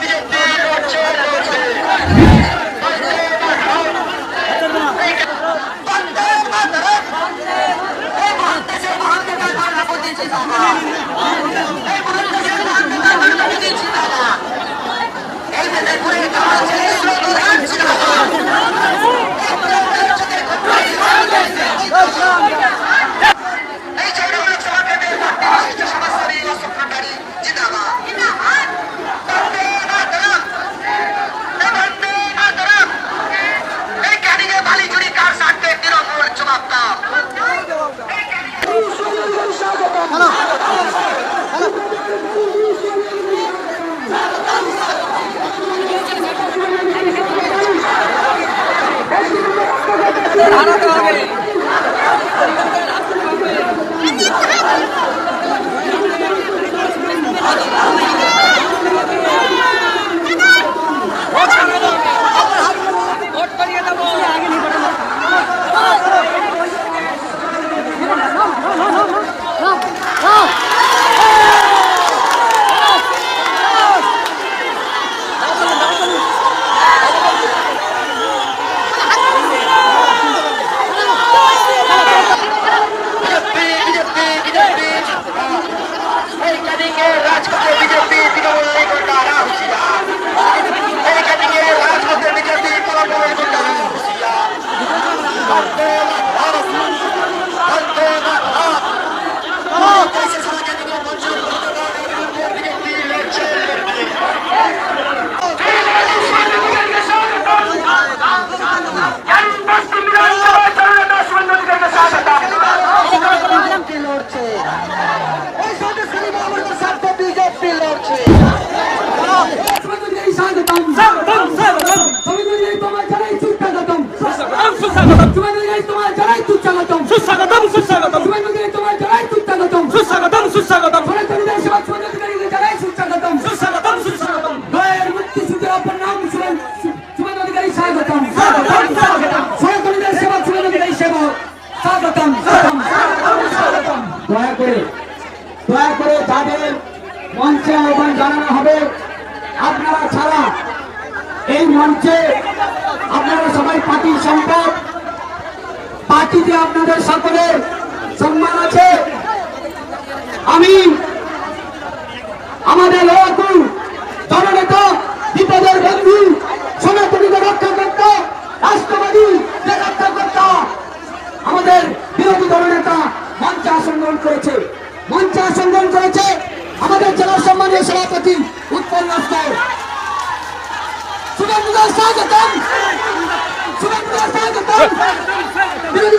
the Amen. সুস্বাগতম সুস্বাগতম। সুস্বাগতম সুস্বাগতম। সুস্বাগতম সুস্বাগতম। সুস্বাগতম। সুস্বাগতম দয়ের মুক্তি সূত্রে অপর নাম সমাজবাদী স্বাগতম স্বাগতম। স্বাগতম সনাতনীদের সেবা সমাজবাদী সেবা। স্বাগতম। স্বাগতম। দয়া করে দয়া করে যাদের মঞ্চে আহ্বান জানানো হবে আপনারা ছাড়া এই মঞ্চে পার্টিতে আপনাদের সকলের সম্মান আছে। আমি আমাদের লড়াকু জননেতা বিপদের বন্ধু রাষ্ট্রবাদী আমাদের বিরোধী দলনেতা মঞ্চে আসন করেছে। মঞ্চে আসন করেছে আমাদের জেলার সম্মানীয় সভাপতি উৎপন্ন স্তর শুভেন্দুদা স্বাগতম। শুভেন্দুদা স্বাগতম বিরোধী